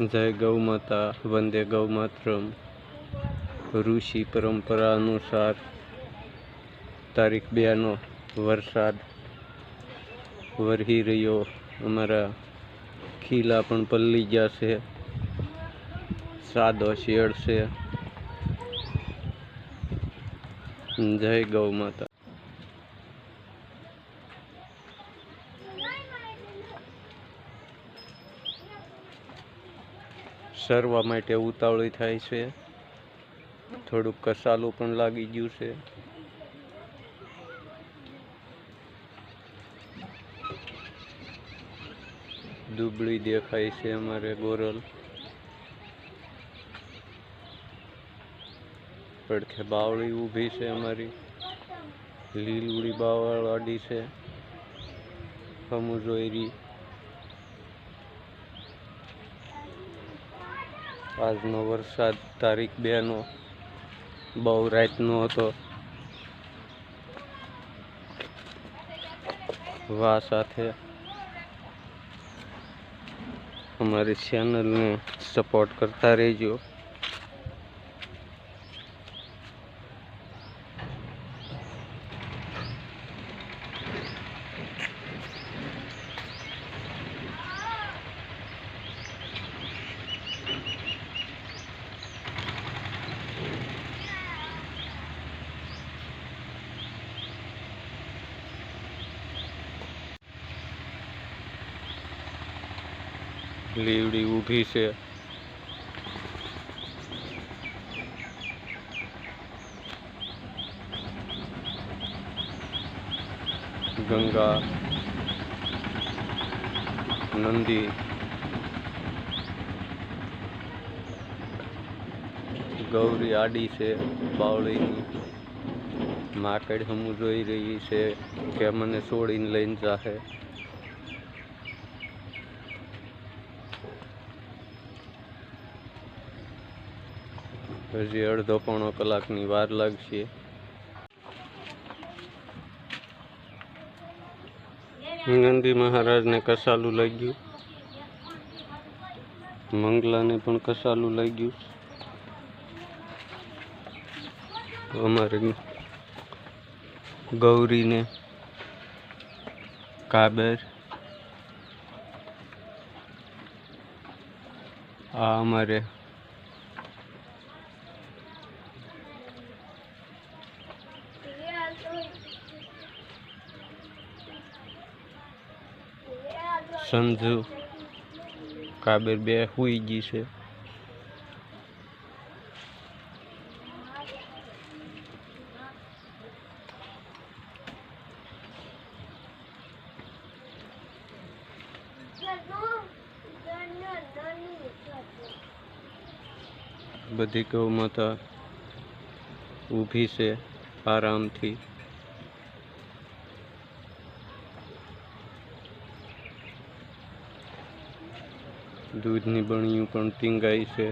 જય ગૌ માતા, વંદે ગૌ માતરમ. ઋષિ પરંપરા અનુસાર તારીખ બેનો વરસાદ વરહી રહ્યો. અમારા ખીલા પણ પલ્લી ગયા છે સાદો શેડ છે. જય ગૌ માતા. સરવા માટે ઉતાવળી થાય છે. થોડુંક કસાલું પણ લાગી ગયું છે. દુબળી દેખાય છે અમારે ગોરલ. પડખે બાવળી ઊભી છે અમારી. લીલુડી બાવળવાડી છે. હમુ જોઈ રહી આજનો વરસાદ તારીખ બેનો. બહુ રાતનો હતો. વા સાથે અમારી ચેનલને સપોર્ટ કરતા રહેજો. લીવડી ઊભી છે. ગંગા, નંદી, ગૌરી આડી છે, બાવળીની માકડ હમું જોઈ રહી છે કે મને છોડીને લઈને જાહે. હજી અડધો પોણો કલાકની વાર લાગશે. નંદી મહારાજને કસાલું લાગ્યું? મંગલાને પણ કસાલું લાગ્યું? અમારે ગૌરીને કાબર. આ અમારે સંજુ કાબર બે હુઈ ગઈ છે. બધી ગૌ માતા ઊભી છે આરામથી. દૂધની બણિયું પણ ટીંગાઈ છે.